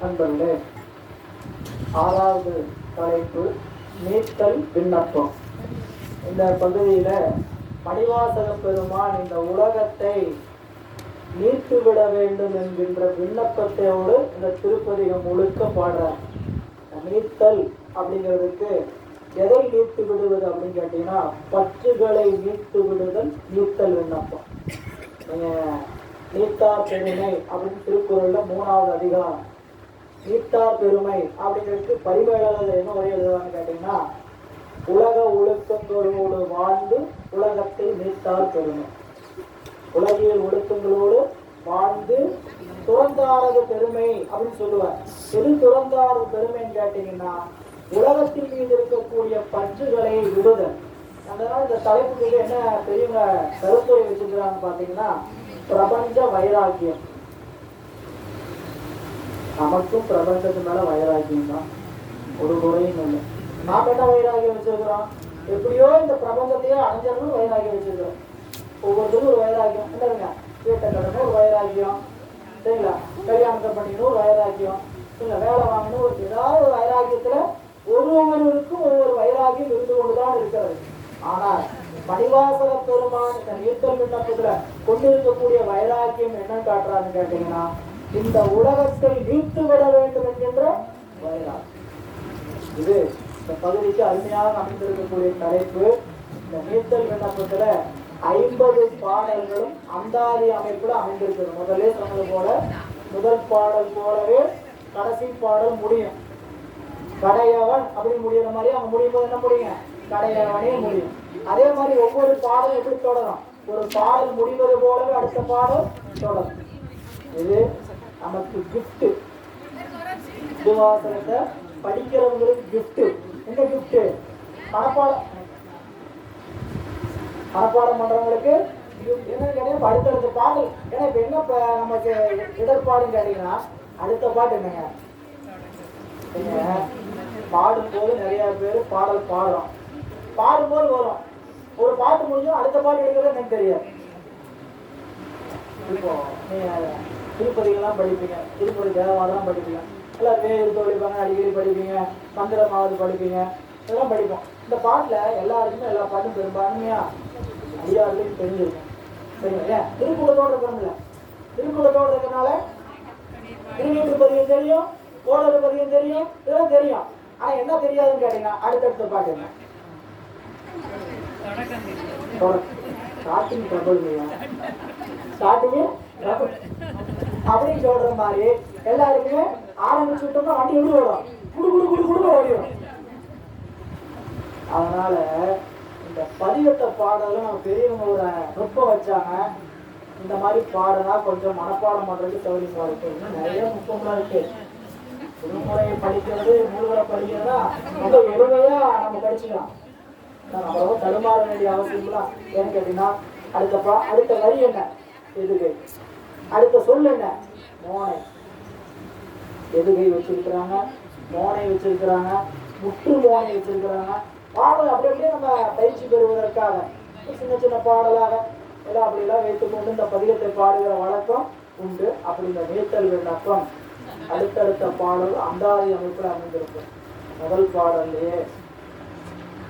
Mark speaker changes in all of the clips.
Speaker 1: நண்பர்களே ஆறாவது தலைப்பு நீத்தல் விண்ணப்பம். இந்த பகுதியில மணிவாசக பெருமான் இந்த உலகத்தை நீத்து விட வேண்டும் என்கின்ற விண்ணப்பத்தோடு இந்த திருப்பதிகம் முழுக்க பாடுறார். நீத்தல் அப்படிங்கிறதுக்கு எதை மீட்டு விடுவது அப்படின்னு கேட்டீங்கன்னா பற்றுகளை மீட்டு விடுதல் நீத்தல் விண்ணப்பம். நீங்க நீத்தார் பெருமை அப்படின்னு திருக்குறள்ல மூணாவது அதிகாரம். நீத்தார் பெருமை அப்படிங்கிறதுக்கு பரிமையாளர்கள் என்ன வழி எழுதுவான்னு கேட்டீங்கன்னா உலக ஒழுக்கங்களோடு வாழ்ந்து உலகத்தை நீத்தார் பெருமை உலகியல் ஒழுக்கங்களோடு வாழ்ந்து துறந்தாரது பெருமை அப்படின்னு சொல்லுவார். எது துறந்தாரது பெருமைன்னு கேட்டீங்கன்னா உலகத்தின் மீது இருக்கக்கூடிய பற்றுகளை விடுதல். அதனால இந்த தலைப்புக்கு என்ன பெரியவங்க கருத்துரை வச்சுக்கிறாங்க பாத்தீங்கன்னா பிரபஞ்ச வைராக்கியம். நமக்கும் பிரபஞ்சத்து மேல வைராக்கியம் தான். ஒரு குறையும் இல்லை. நான் என்ன வைராகியம் வச்சிருக்கிறோம்? எப்படியோ இந்த பிரபஞ்சத்தையே அடைஞ்சிடணும் வைராகியம் வச்சிருக்கிறோம். ஒவ்வொருத்தரும் ஒரு வைராகியம் என்னதுங்க? வீட்டை கடனும் ஒரு வைராகியம் சரிங்களா? கல்யாணத்தை பண்ணிக்கணும் ஒரு வைராகியம் இல்லை வேலை வாங்கணும். ஒரு ஏதாவது ஒரு வைராகியத்தில் ஒவ்வொருவருக்கும் ஒவ்வொரு வைராகியம் இருந்து கொண்டுதான் இருக்கிறது. ஆனால் மணிவாசக பெருமான் இந்த நீத்தல் விண்ணப்பத்துல கொண்டிருக்கக்கூடிய வைராக்கியம் என்னன்னு காட்டுறான்னு கேட்டீங்கன்னா இந்த உலகத்தை மீட்டு விட வேண்டும் என்கின்ற வைராக்கியம். இது இந்த பகுதிக்கு அருமையாக அமைந்திருக்கக்கூடிய தலைப்பு. இந்த நீர்த்தல் விண்ணப்பத்துல ஐம்பது பாடல்களும் அந்தாதி அமைப்புல அமைந்திருக்கிறது முதலே சொன்னது போல முதல் பாடல் போலவே கடைசி பாடல் முடியும். கடையவன் அப்படின்னு முடியற மாதிரி அவங்க முடியும் போது என்ன முடியுங்க? கடையவனே முடியும். அதே மாதிரி ஒவ்வொரு பாடலும் எப்படி தொடரும்? ஒரு பாடல் முடிவது போலவே அடுத்த பாடல் தொடரும். இது நமக்கு கிஃப்ட் திருவாசனத்தை படிக்கிறவங்களுக்கு கிஃப்ட் என்ன கிஃப்ட் மனப்பாடம். மனப்பாடம் பண்றவங்களுக்கு என்ன என்ன கேட்டீங்கன்னா அடுத்தடுத்த பாடல். ஏன்னா இப்ப என்ன இப்ப நமக்கு இடர்பாடுன்னு கேட்டீங்கன்னா அடுத்த பாட்டு என்னங்க? நீங்க பாடும்போது நிறைய பேர் பாடல் பாடுறோம். பாடும்போது வரும். ஒரு பாட்டு முடிஞ்சும் அடுத்த பாட்டு எடுக்கிறது எனக்கு தெரியாது. இப்போ நீங்க திருப்பதிகள்லாம் படிப்பீங்க திருப்பதி தேவாலாம் படிப்பீங்க. எல்லாம் வேறு படிப்பாங்க அடிக்கடி படிப்பீங்க மந்திரமாவது படிப்பீங்க இதெல்லாம் படிப்போம். இந்த பாட்டில் எல்லாருக்குமே எல்லா பாட்டும் பெரும்பான்மையா ஐயாருக்கும் தெரிஞ்சிருக்கும். சரிங்களா? ஏன்? திருக்குளத்தோடு இருக்கணும்ல திருக்குளத்தோடு இருக்கனால திருநீட்டு தெரியும் கோடல் பதியம் தெரியும் இதெல்லாம் தெரியும். ஆனா என்ன தெரியாதுன்னு கேட்டீங்கன்னா அடுத்தடுத்த பாட்டு என்ன? ஸ்டார்டிங் ட்ரபிள் அப்படின்னு சொல்ற மாதிரி எல்லாருக்குமே ஆரம்பிச்சு விட்டோம்னா வண்டி எப்படி ஓடும் குடு குடு குடு குடு ஓடிடும் அதனால இந்த பதிவத்தை பாடலும் நம்ம பெரியவங்க ஒரு நுட்பம் வச்சாங்க இந்த மாதிரி பாடனா கொஞ்சம் மனப்பாடம் பண்றதுக்கு சௌரியமா இருக்கு நிறைய நுட்பம்லாம் இருக்கு திருமுறையை படிக்கிறது நூல்களை படிக்கிறதா ரொம்ப எளிமையா நம்ம படிச்சுக்கலாம் நான் அவ்வளவா தடுமாற வேண்டிய அவசியம்லாம் ஏன்னு கேட்டீங்கன்னா அடுத்த பா அடுத்த வரி என்ன? எதுகை. அடுத்த சொல் என்ன? மோனை. எதுகை வச்சிருக்கிறாங்க? மோனை வச்சிருக்கிறாங்க. முற்று மோனை வச்சிருக்கிறாங்க. பாடல் அப்படி அப்படியே நம்ம பயிற்சி பெறுவதற்காக சின்ன சின்ன பாடலாக எல்லாம் அப்படிலாம் வைத்துக்கொண்டு இந்த பதிகத்தை பாடுகிற வழக்கம் உண்டு. அப்படி இந்த நீத்தல் விண்ணப்பம் அடுத்தடுத்த பாடல் அந்தாதி அமைப்பில் அமைந்திருக்கும். முதல் பாடல்லையே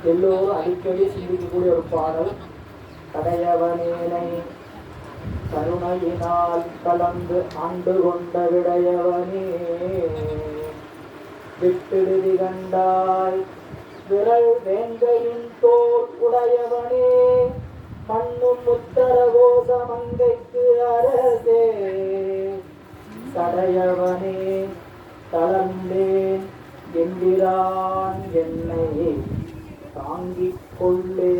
Speaker 1: எல்லோரும் அடிக்கடி சிந்திக்கக்கூடிய ஒரு பாடல். கடையவனேனை கருணையினால் கலந்து ஆண்டு கொண்ட விடையவனே. விட்டுடுதி கண்டாய் விரல் வேங்கையின் தோல் உடையவனே. மண்ணும் உத்தர மங்கைக்கு அரசே. சடையவனே தளர்ந்தேன் என்கிறான் என்னை தாங்கிக் கொள்ளே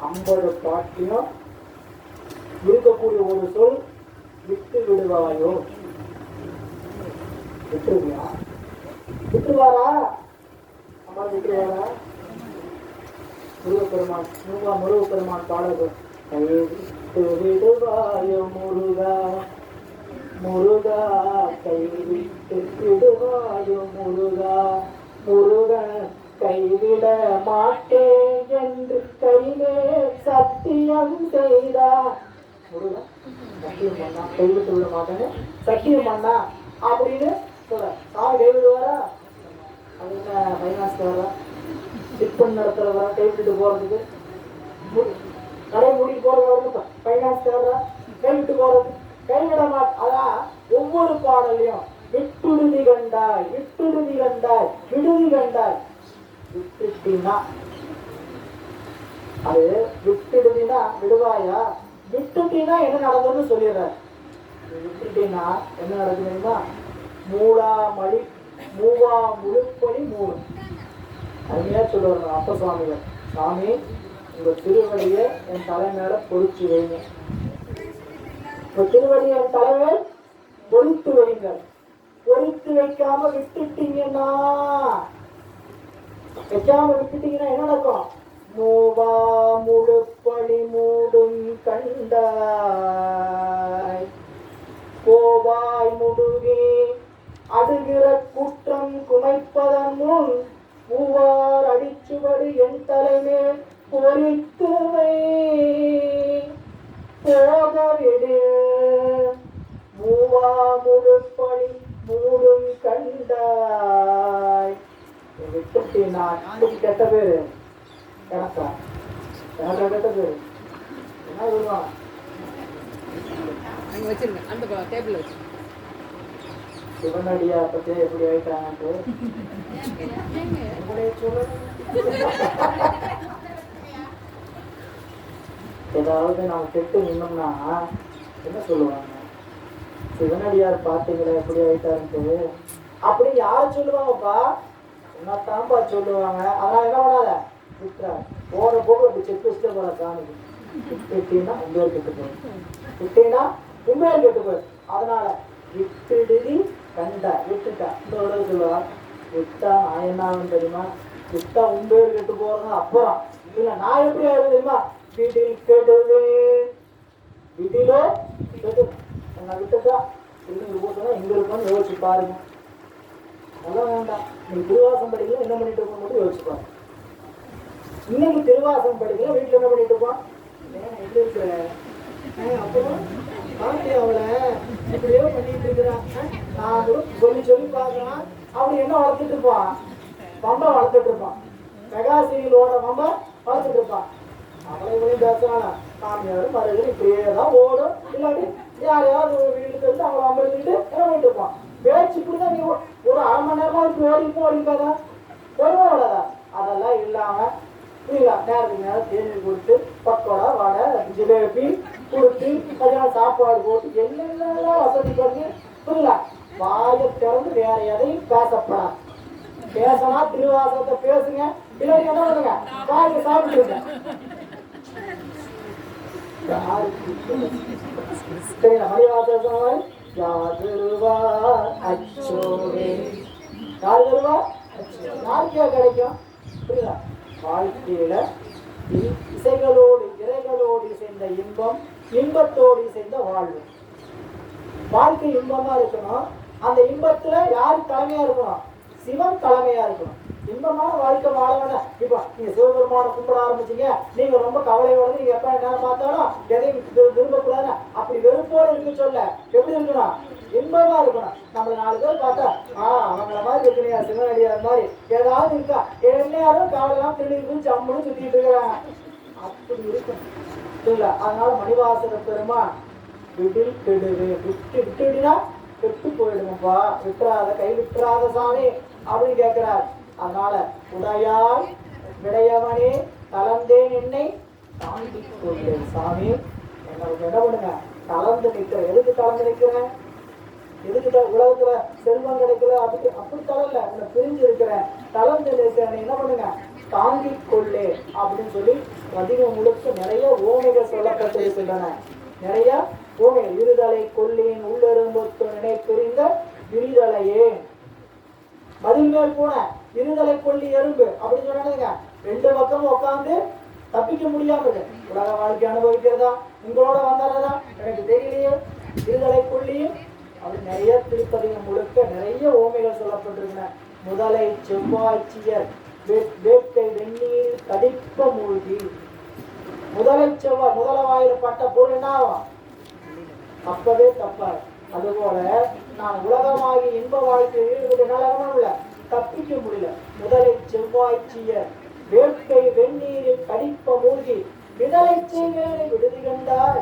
Speaker 1: ஐம்பது பாட்டிலும் இருக்கக்கூடிய ஒரு சொல் விட்டு விடுவாயோ? விட்டுருவியா விட்டுருவாரா அம்மா விட்டுருவாரா முருகப்பெருமான் முருகா முருகப்பெருமான் பாடல் கைவிட்டு விடுவாயோ முருகா? முருகா கைவிட்டு விடுவாயோ முருகா? முருகன் கைவிட மாட்டேன் என்று கையிலே சத்தியம் செய்தா. முருகா சத்தியம் பண்ணா கைவிட்டு விட மாட்டேன்னு சத்தியம் பண்ணா அப்படின்னு சொல்ற. சாமி கைவிடுவாரா அது என்ன ஃபைனான்ஸ்க்கு வரா டிப்பன் நடத்துறவரா? கைவிட்டு போறதுக்கு. மு- கடை மூடி போறவருக்கு ஃபைனான்ஸ் வரா கைவிட்டு போறது. கைவிட மாட்ட அதான் ஒவ்வொரு பாடலையும் விட்டுடுதி கண்டாய் விட்டுடுதி கண்டாய் விடுதி கண்டாய். விட்டுட்டீங்கன்னா அது விட்டுடுதினா விடுவாயா? விட்டுட்டீங்கன்னா என்ன நடந்ததுன்னு சொல்லிடுறாரு. விட்டுட்டீங்கன்னா என்ன நடக்குதுன்னா தெரியுமா மூடா மழி மூவா முழுப்பணி மூணு. அருமையா சொல்லுவாங்க அப்ப சுவாமிகள். சாமி உங்க திருவடியை என் தலை மேல பொறிச்சு வைங்க. உங்க திருவடியை என் தலைவர் பொறித்து வைங்கள் பொறித்து வைக்காம விட்டுட்டீங்கன்னா வைக்காம விட்டுட்டீங்கன்னா என்ன நடக்கும் மூவா முழுப்பழி மூடும் கண்டாய் கோவாய் முடுகி அடுகிற குற்றம் குமைப்பதன் முன் மூவார் அடிச்சுவடு என் தலைமேல் பொறித்து வை போகவிடு மூவா முழுப்பழி மூடும் கண்டாய் விட்டுட்டு நான் இன்னைக்கு கெட்ட பேரு. எனக்கா? எனக்கா கெட்ட பேரு? என்ன சொல்லுவான்
Speaker 2: அங்கே வச்சிருங்க. அந்த டேபிள் வச்சு
Speaker 1: சிவனடியா பத்தி எப்படி ஆயிட்டாங்கன்ட்டு. ஏதாவது நம்ம கெட்டு நின்னோம்னா என்ன சொல்லுவாங்க? சிவனடியார் பார்த்தீங்களா எப்படி ஆயிட்டாருன்ட்டு. அப்படி யார் சொல்லுவாங்கப்பா? என்னத்தான்ப்பா சொல்லுவாங்க. அதனால் என்ன பண்ணாத? விட்டுறா. போன போக அப்படி செக் வச்சுட்டு போல காமிக்கு விட்டுட்டீங்கன்னா உண்மையாக கெட்டு போய் விட்டீங்கன்னா உண்மையாக கெட்டு போயிடும் அதனால விட்டுடுதி கண்டா விட்டுட்டா. இந்த உடல் சொல்லுவா விட்டா நான் என்ன ஆகும் தெரியுமா? விட்டா உண்மையாக கெட்டு போறது அப்புறம். இல்ல நான் எப்படி ஆகும் தெரியுமா? வீட்டில் கெடுது வீட்டிலோ கெடு நான் விட்டுட்டா திரும்பி போட்டுனா எங்க இருக்கோம்னு யோசிச்சு பாருங்க. அதெல்லாம் வேண்டாம். நீங்கள் திருவாசம் படிக்கலாம் என்ன பண்ணிட்டு இருக்கோம் மட்டும் யோசிச்சு இன்னைக்கு திருவாசம் படிக்கலாம் வீட்டில் என்ன பண்ணிட்டு இருப்பான் ஏன் இருக்கிற அப்புறம் பாட்டி அவளை இப்படியோ பண்ணிட்டு இருக்கிறான் நான் சொல்லி சொல்லி பார்க்கலாம் அப்படி என்ன வளர்த்துட்டு இருப்பான் பம்பை வளர்த்துட்டு இருப்பான் மெகாசிகளோட பம்பை வளர்த்துட்டு இருப்பான் அவளை இவளையும் பேசுவானா சாமியாரும் மருகள் இப்படியே தான் ஓடும். இல்லாட்டி யாரையாவது ஒரு வீட்டுக்கு வந்து அவளை அமர்ந்துட்டு என்ன பண்ணிட்டு இருப்பான் பேச்சு இப்படிதான் நீ ஒரு அரை மணி நேரமா இப்படி ஓடி இப்போ ஓடிக்காதா ஒருவன் ஓடாதா அதெல்லாம் இல்லாம புரியல நேரத்துக்கு நேரம் தேநீர் கொடுத்து பக்கோடா வடை ஜிலேபி கொடுத்து அதெல்லாம் சாப்பாடு போட்டு என்னென்னலாம் வசதி பண்ணி புரியல? வாயை திறந்து வேற எதையும் பேசப்படாது. பேசினா திருவாசகத்தை பேசுங்க இல்லை என்ன பண்ணுங்க? வாயை சாப்பிட்டுருங்க. சரிங்களா யார் வருவார் அச்சோவே யார் வருவார் யாருக்கே கிடைக்கும் புரியுதா வாழ்க்கையில இ- இசைகளோடு இறைகளோடு இசைந்த இன்பம் இன்பத்தோடு இசைந்த வாழ்வு வாழ்க்கை இன்பமா இருக்கணும் அந்த இன்பத்துல யார் தலைமையா இருக்கணும் சிவன் தலைமையா இருக்கணும் இன்பமான வாழ்க்கை வாழ வேண்டாம் இப்ப நீங்க சிவபெருமான கும்பிட ஆரம்பிச்சீங்க. நீங்க ரொம்ப கவலையோட நீங்க எப்ப என்ன பார்த்தாலும் எதையும் விரும்பக்கூடாது அப்படி வெறுப்போடு இருக்கு சொல்ல. எப்படி இருக்கணும்? இன்பமா இருக்கணும். நம்மள நாலு பேர் பார்த்தா ஆ அவங்கள மாதிரி இருக்கணையா சிவனடியார் மாதிரி. ஏதாவது இருக்கா? எல்லாரும் காலெல்லாம் திருடி ஜம்முன்னு சுத்திட்டு இருக்கிறாங்க. அப்படி இருக்கும் இல்ல அதனால மணிவாசன பெருமா விடில் கெடுது விட்டு விட்டுனா கெட்டு போயிடுங்கப்பா விட்டுறாத கை விட்டுறாத சாமி அப்படின்னு கேட்கிறார். அதனால உடையாய் விடையவனே கலந்தேன் என்னை தாங்கிக் கொள்கிறேன் சாமி. என்னை என்ன பண்ணுங்க கலந்து நிற்கிறேன் எதுக்கு கலந்து நிற்கிறேன் எதுக்கு உலகத்துல செல்வம் கிடைக்கல? அப்படி அப்படி தரல உன்னை பிரிஞ்சு இருக்கிறேன் தளர்ந்து இருக்கிறேன் என்ன பண்ணுங்க? தாங்கிக் கொள்ளே அப்படின்னு சொல்லி பதிகம் முழுக்க நிறைய ஓமைகள் சொல்லப்பட்டிருக்கின்றன நிறைய ஓமை இருதலை கொல்லேன் உள்ளெரும்பொத்து நினை பிரிந்த விரிதலையே. பதில் மேல் போன இருதலை கொள்ளி எறும்பு. அப்படின்னு சொன்னாங்க ரெண்டு பக்கமும் உட்காந்து தப்பிக்க முடியாம உலக வாழ்க்கை அனுபவிக்கிறதா? உங்களோட வந்தாலதா எனக்கு தெரியலையே. இருதலை கொள்ளியும் அப்படி நிறைய திருப்பதிகம் முழுக்க நிறைய ஓமைகள் சொல்லப்பட்டிருக்கின்றன. முதலை செவ்வாய்ச்சியர் வேட்கை வெந்நீர் கடிப்ப மூழ்கி. முதலை செவ்வாய் முதல வாயில பட்ட பொருள் என்ன ஆகும்? அப்பவே தப்பார் அதுபோல நான் உலகமாகி இன்ப வாழ்க்கையில் ஈடுபட்டு நலகமும் தப்பிக்க முடியல. முதலை செவ்வாய்ச்சிய வேட்கை வெந்நீரில் கடிப்ப மூழ்கி விடலை செய்வேனை விடுதி கண்டார்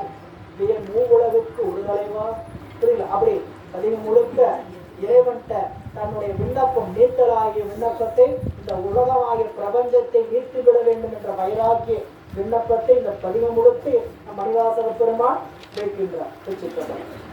Speaker 1: வேல் மூவுலகுக்கு ஒரு புரியல அப்படி பதிவு முழுக்க இறைவன்கிட்ட தன்னுடைய விண்ணப்பம் நீத்தலாகிய விண்ணப்பத்தை இந்த உலகமாகிய பிரபஞ்சத்தை மீட்டு விட வேண்டும் என்ற வைராக்கிய விண்ணப்பத்தை இந்த பதிவு முழுக்க மணிவாசக பெருமான் வைக்கின்றார்